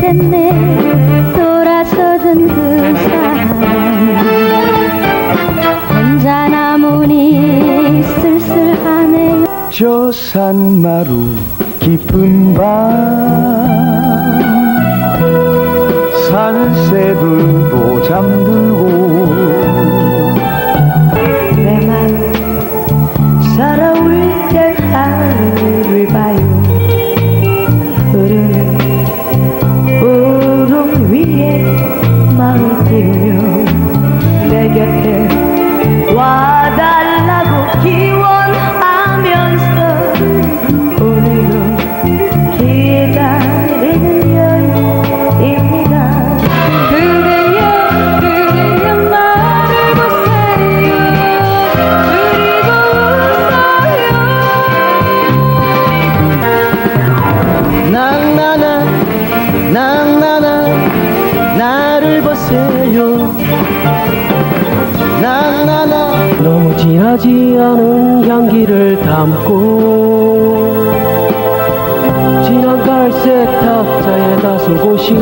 셋넷 돌아서던 그 사람 혼자 남으니 쓸쓸하네요 저 산마루 깊은 밤 산새들도 잠들고 my dear, negative. 나를 보세요. 낭나나. 너무 진하지 않은 향기를 담고 진한 갈색 탁자에 다소곳이